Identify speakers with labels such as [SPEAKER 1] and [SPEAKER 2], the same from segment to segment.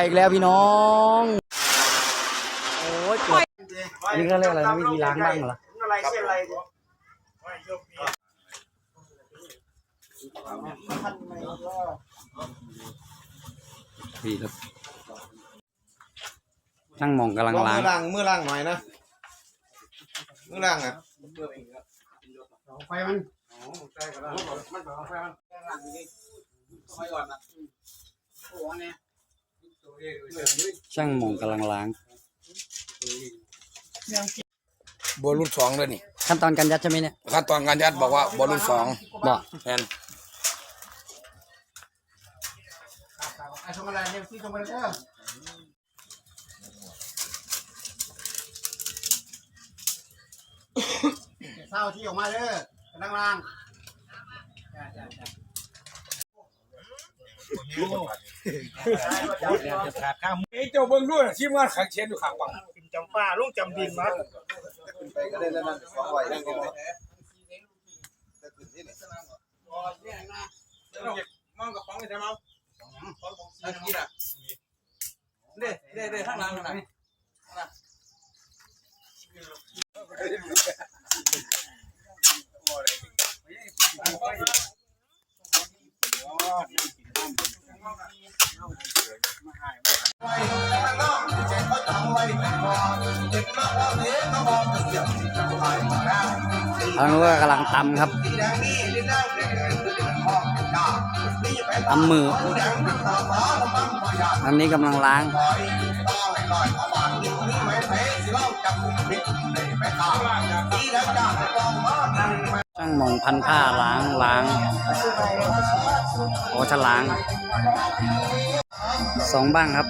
[SPEAKER 1] ไปอีกแล้วพี่น้องโอ้ยเกือบอันนี่ก็เรียกอะไรนะวิธีล้างบ้างเหรอ
[SPEAKER 2] อะไรเช่นอะไร
[SPEAKER 1] พี่ครับช่างหมองกำลัง
[SPEAKER 3] ลอง
[SPEAKER 1] ล้าง
[SPEAKER 3] มือล่างมือล่างหน่อยนะมือล่างอะ
[SPEAKER 2] ไฟมัน
[SPEAKER 1] ช่างหมอ งกำลังล้าง
[SPEAKER 4] บอลรุ่นสองเลยนี่
[SPEAKER 1] ขั้นตอนการยัดใช่ไหมเนี่ย
[SPEAKER 4] ขั้นตอนการยัดบอกว่าบอลรุ่นสอง
[SPEAKER 1] บอก
[SPEAKER 4] แทน
[SPEAKER 2] ไอ้ชงอะไรเนี่ยที่ชงอะไรเด้อเศร้าที่ออกมาเด้อกำลังล่างจ้าจ้าจ้า
[SPEAKER 4] ไอ้เจ้าเบิ้งด้วยทีมงานขังเชียนอยู่ข้างบัง
[SPEAKER 2] จำฟ้าลูกจำดินมา
[SPEAKER 3] ไปก็ได้แล้วนั่นสองไหวนั่นก็ได้
[SPEAKER 4] มองกับฟังเลยใช่ไหมนั่นกี่อะเด้เด้เด้ข้างหลังนะ
[SPEAKER 1] ทางนู้นก็กำลังตำครับตำมืออันนี้กำลังล้างช่างมองพันผ้าล้างล้างโอ้จะล้าง สองบ้างครับ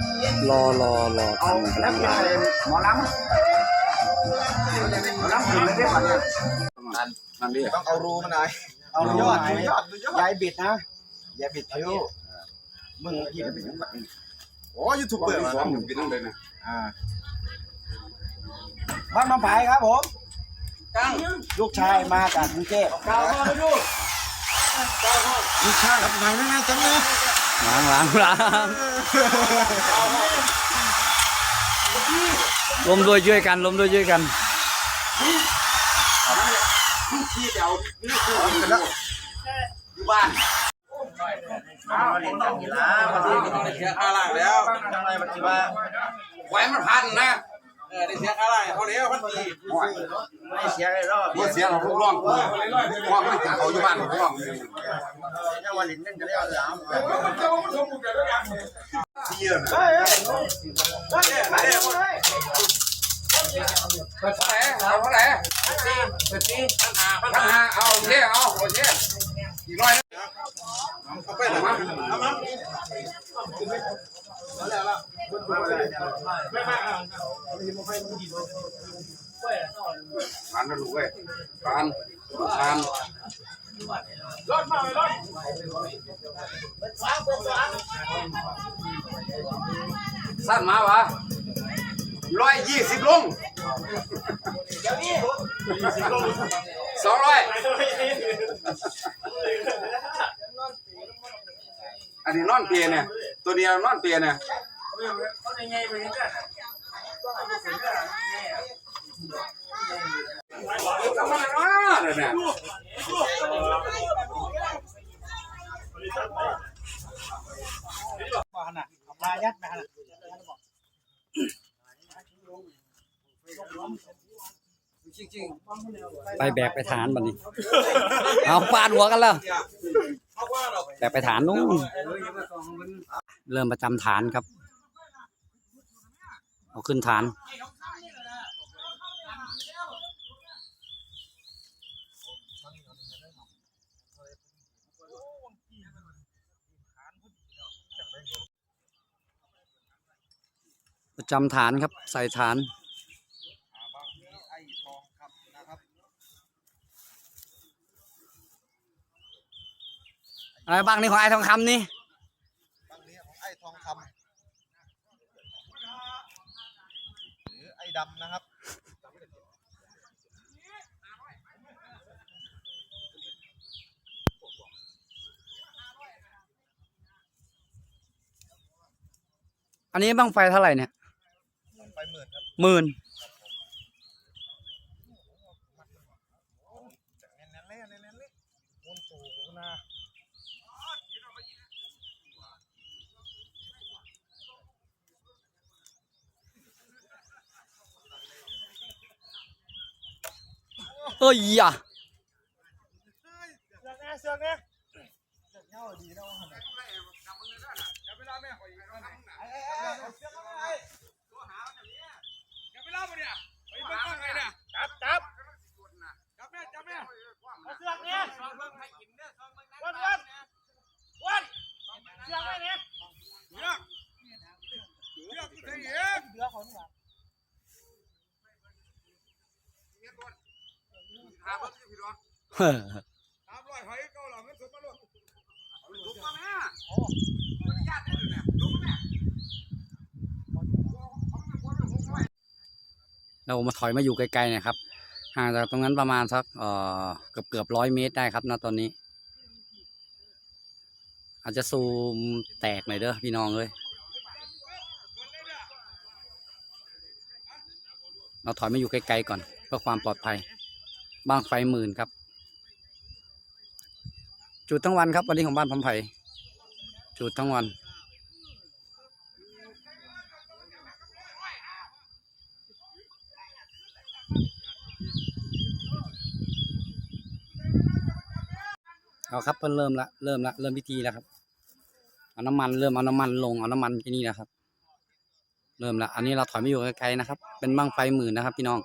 [SPEAKER 1] รอรอรอทำกำลังล้าง
[SPEAKER 2] หมอลำหมอลำขึ้นเลยได้ป่ะเนี่ย
[SPEAKER 4] นั่นดิ
[SPEAKER 3] ต้องเอารูมันหน่อย
[SPEAKER 2] เอายอดดูยอดยอดยายบิดนะยายบิดอายุมึงพี่เป็น
[SPEAKER 3] โอ้ยูทูบเบอร์
[SPEAKER 4] สองเป็นนั่นเลยนะ
[SPEAKER 2] อ่าบ้านมาผายครับผม
[SPEAKER 4] ตั้ง
[SPEAKER 2] ลูกชายมาจากกรุงเทพ
[SPEAKER 4] กาวเข้าไปดู
[SPEAKER 3] ลูกชายครับนายง่ายจังเลย
[SPEAKER 1] ล้างล้างล้างลมด้วยช่วยกันลมด้วยช่วยกัน
[SPEAKER 4] ที่เดียวนี่คืออยู่บ้านอ้าวผมต้องกีฬาวันนี้ต้องได้เสียค่าล่างแล้ว
[SPEAKER 2] อะไรปฏิบัติ
[SPEAKER 4] ไว้มันพันนะ เออได้เสียค่าล่างเขาแล้วพันที
[SPEAKER 2] ไม่เสียเลยรอบ
[SPEAKER 4] บ่เสียเราลูกร้องร้องมันจากเขาอยู่บ้านลูกร้อง
[SPEAKER 2] ยังวันลิ้นนึงจะได้เอาสาม
[SPEAKER 4] เสียนะ
[SPEAKER 2] เฮ้ยเฮ้ยเฮ้ย
[SPEAKER 4] เปิดแผลเอาเท่าไหร่เปิดสี่พันห้าพันห้าเอาโอเคเอาโอเคอีกร้อยนะเอาไปเลยมั้งเอามั้ง ทานนะลูกเว้ยทานทานสั้นมาวะร้อยยี่สิบลงสองร้อยอันนี้นอนเปียเนี่ย ตัวเดียวนอนเปียเนี่ยทำ อะไรวะเนี่ย
[SPEAKER 2] มาขนาดมายัดมาขนาด
[SPEAKER 4] จริง
[SPEAKER 1] ไปแบกไปฐานบัดนี้ เอาฟาดหัวกันแล้วแบกไปฐานนู้นเริ่มประจำฐานครับ เอาขึ้นฐาน จำฐานครับ ใส่ฐานอะไรบ้างนี่ของไอ้ทองคำนี่
[SPEAKER 3] บางนี้ของไอ้ทองคำหรือไอ้ดำนะครับ
[SPEAKER 1] อันนี้บ้างไฟเท่าไหร่เนี่ย
[SPEAKER 3] ไป หมื่นครับ
[SPEAKER 1] หมื่น
[SPEAKER 3] แน่นๆเลยแน่นๆเลยวนสูงนะ
[SPEAKER 1] เอ้ยอะ
[SPEAKER 3] เสือกแน่เสือกแน่จับจับจับแม่จับแม่เอาเสือกเนี่ยวันวันวันเสือกไว้เนี่ยเสือกเสือกเสือกเสือกของหลัง
[SPEAKER 1] เรา
[SPEAKER 3] มา
[SPEAKER 1] ถอยมาอยู่ไกลๆนะครับ ห่างจากตรงนั้นประมาณสักเอ่อเกือบเกือบร้อยเมตรได้ครับณตอนนี้ อาจจะซูมแตกหน่อยเด้อพี่น้องเลยเราถอยมาอยู่ไกลๆก่อนเพื่อความปลอดภัยบ้างไฟหมื่นครับ จุดทั้งวันครับวันนี้ของบ้านพำไผ่จุดทั้งวัน เอาครับเพิ่นเริ่มละเริ่มละเริ่มพิธีแล้วครับเอาน้ำมันเริ่มเอาน้ำมันลงเอาน้ำมันที่นี่นะครับ เริ่มละอันนี้เราถอยไม่อยู่ไกลๆนะครับ เป็นบั้งไฟหมื่นนะครับ พี่น้อง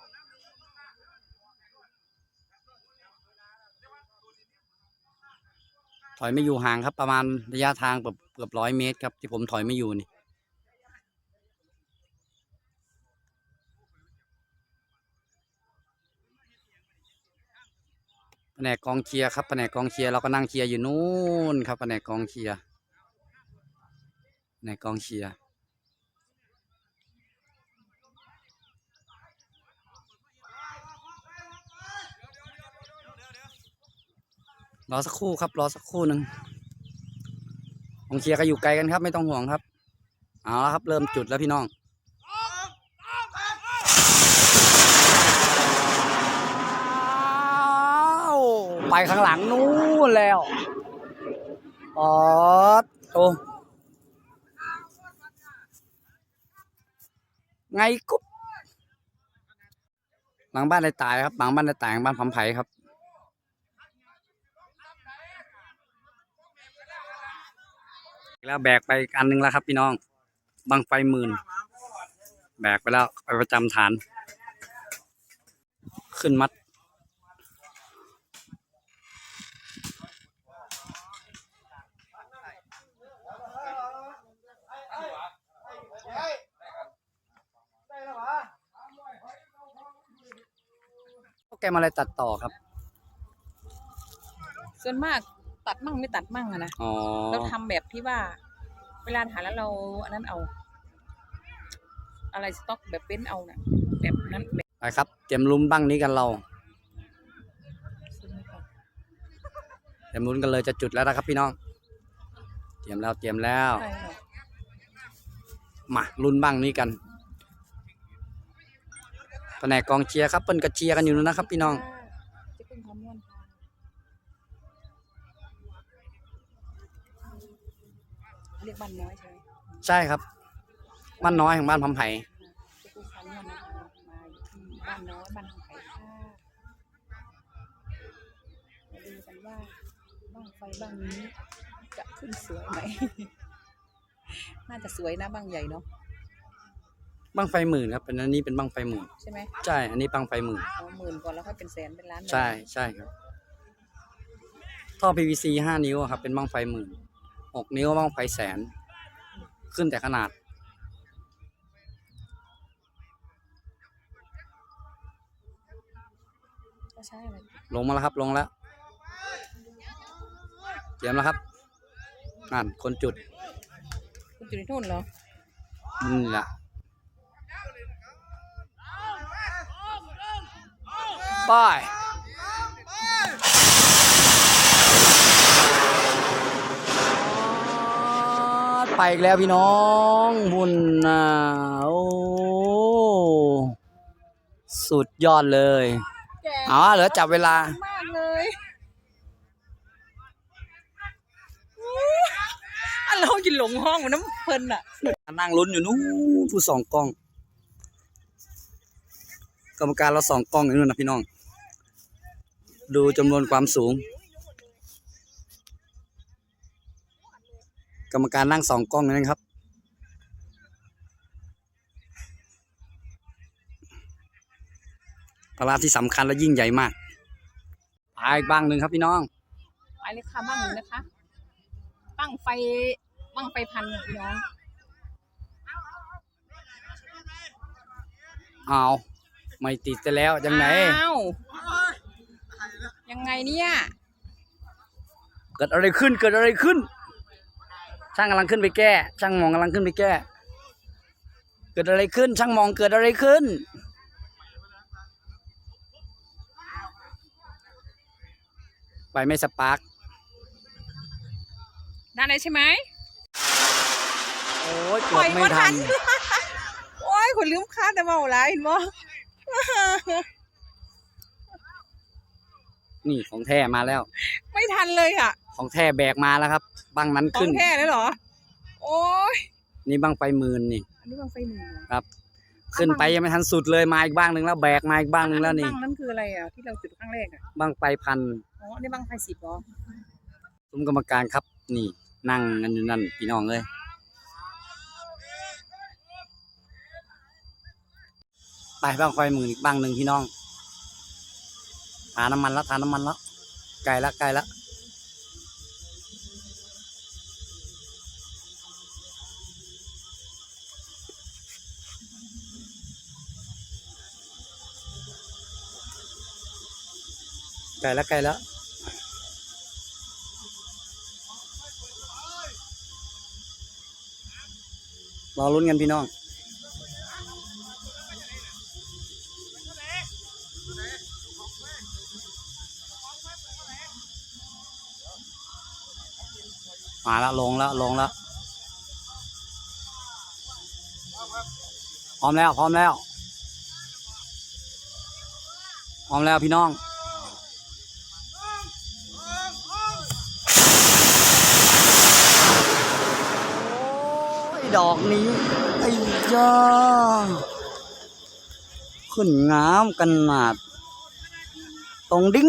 [SPEAKER 1] ถอยไม่อยู่ห่างครับ ประมาณระยะทางเกือบเกือบร้อยเมตรครับ ที่ผมถอยไม่อยู่นี่แผนกกองเชียร์ครับแผนกกองเชียร์เราก็นั่งเชียร์อยู่นู่นครับแผนกกองเชียร์แผนกกองเชียร์ รอสักครู่ครับ รอสักครู่หนึ่งกองเชียร์ก็อยู่ไกลกันครับ ไม่ต้องห่วงครับ เอาละครับ เริ่มจุดแล้วพี่น้องไปข้างหลังนู้นแล้วปอดโอไงกุ๊บหลังบ้านในตายครับหลังบ้านในตายบ้านพำไผ่ครับ แล้วแบกไปอีกอันหนึงแล้วครับ พี่น้องบังไฟหมื่น แบกไปแล้วไปประจำฐาน ขึ้นมัด โปรแกรมอะไรตัดต่อครับ
[SPEAKER 5] ส่วนมาก ตัดมั่งไม่ตัดมั่งอะนะ
[SPEAKER 1] อ๋อ
[SPEAKER 5] เราทำแบบที่ว่า เวลาถ่ายแล้วเราอันนั้นเอา อะไรสต็อกแบบเป็นเอาน่ะแบบนั้นแบบ
[SPEAKER 1] ไปครับ เตรียมลุ้นบ้างนี้กันเรา
[SPEAKER 5] ซื้อไม่ก่อน
[SPEAKER 1] เตรียมลุ้นกันเลยจะจุดแล้วนะครับพี่น้อง เตรียมแล้วเตรียมแล้ว
[SPEAKER 5] ใช่หรอก
[SPEAKER 1] มาลุ้นบ้างนี้กันแผนกกองเชียร์ครับเปิ้นก็เชียร์กันอยู่นะครับพี่น้อง
[SPEAKER 5] จะเป็นความม่วนค่ะ เรียกบ้านน้อยใช่ไหม
[SPEAKER 1] ใช่ครับ บ้านน้อยของบ้านพำไผ่
[SPEAKER 5] จะเป็นความม่วนนะคะมาอยู่ที่บ้านน้อยบ้านของไผ่ค่ะมาดูกันว่าบ้างไฟบ้างนี้จะขึ้นสวยไหม น่าจะสวยนะบ้างใหญ่เนาะ
[SPEAKER 1] บ้างไฟหมื่นครับเป็นอันนี้เป็นบ้างไฟหมื่น
[SPEAKER 5] ใช่ไหม
[SPEAKER 1] ใช่ อันนี้บ้างไฟหมื่น
[SPEAKER 5] เอาหมื่นก่อนแล้วค่อยเป็นแสนเป็นล้านเลย
[SPEAKER 1] ใช่ใช่ครับ ท่อ PVC ห้านิ้วอะครับเป็นบ้างไฟหมื่น หกนิ้วบ้างไฟแสน ขึ้นแต่ขนาด
[SPEAKER 5] ก็ใช่เลย
[SPEAKER 1] ลงมาแล้วครับลงแล้วเตรียมแล้วครับนั่นคนจุด
[SPEAKER 5] คุณอยู่ในทุ่นเหรอ
[SPEAKER 1] นี่แหละไป ไปอีกแล้วพี่น้องบุญนะโอ้สุดยอดเลย
[SPEAKER 5] แก
[SPEAKER 1] เอาเหลือจับเวลา
[SPEAKER 5] มากเลยอันเรากินหลงห้องมันน้ำเพลินอะ
[SPEAKER 1] นั่งลุ้นอยู่นู้นผู้สองกล้อง กรรมการเราสองกล้องอยู่นู่นนะพี่น้อง ดูจำนวนความสูง กรรมการนั่งสองกล้องอยู่นะครับ ปลาร้าที่สำคัญและยิ่งใหญ่มากพาอีกบ้างหนึ่งครับพี่น้อง
[SPEAKER 5] ไปเลยค่ะบ้างหนึ่งนะคะตั้งไฟบ้างไฟพันค่ะพี่น้อง
[SPEAKER 1] เอาไม่ติดแต่แล้วยังไง
[SPEAKER 5] อ้าวยังไงเนี่ย
[SPEAKER 1] เกิดอะไรขึ้นเกิดอะไรขึ้น ช่างกำลังขึ้นไปแก้ ช่างมองกำลังขึ้นไปแก้ เกิดอะไรขึ้น ช่างมองเกิดอะไรขึ้น ไปไม่สปาร์ก
[SPEAKER 5] ได้เลยใช่ไหม
[SPEAKER 1] โอ้ย
[SPEAKER 5] ป
[SPEAKER 1] เกื
[SPEAKER 5] ล่
[SPEAKER 1] อ
[SPEAKER 5] อย
[SPEAKER 1] บไม่
[SPEAKER 5] บ่ทั
[SPEAKER 1] ทั
[SPEAKER 5] น
[SPEAKER 1] น
[SPEAKER 5] โอ้ยคนลืมคาดแต่เมาหลายเห็นบ่
[SPEAKER 1] นี่ของแท้มาแล้ว
[SPEAKER 5] ไม่ทันเลยอะ
[SPEAKER 1] ของแท้แบกมาแล้วครับบังนั้น
[SPEAKER 5] ขอ
[SPEAKER 1] ขึ้
[SPEAKER 5] ง
[SPEAKER 1] น
[SPEAKER 5] แท้เลยเหรอ โอ้ย
[SPEAKER 1] นี่บังไปหมื่นนี่
[SPEAKER 5] อันนี้บางไฟหนึ่งเหรอ
[SPEAKER 1] ขึ้นไปยังไม่ทันสุดเลยมาอีกบ้างหนึ่งแล้วแบกมาอีกบ้างหนึ่งแล้วนี่
[SPEAKER 5] บังนั่นคืออะไรอะที่เราจุดครั้งแรกอะ
[SPEAKER 1] บังไปพัน
[SPEAKER 5] อ๋ออันนี่บังไฟสิบเหรอ
[SPEAKER 1] ซุ้มกรรมการครับ นี่ นั่งกันอยู่นั่นพี่น้องเลยไปบ้างไฟหมื่นอีกบ้างหนึ่งพี่น้องทาน้ำมันแล้วทาน้ำมันแล้วไกลละไกลละ ไกลและไกลและรอลุ้นกันพี่น้องมาแล้วลงแล้วลงแล้วพร้อมแล้ว พร้อมแล้ว พร้อมแล้วพี่น้องโอ้ย ดอกนี้ไอ้ย่าขึ้นงามกันนาดตรงดิ้ง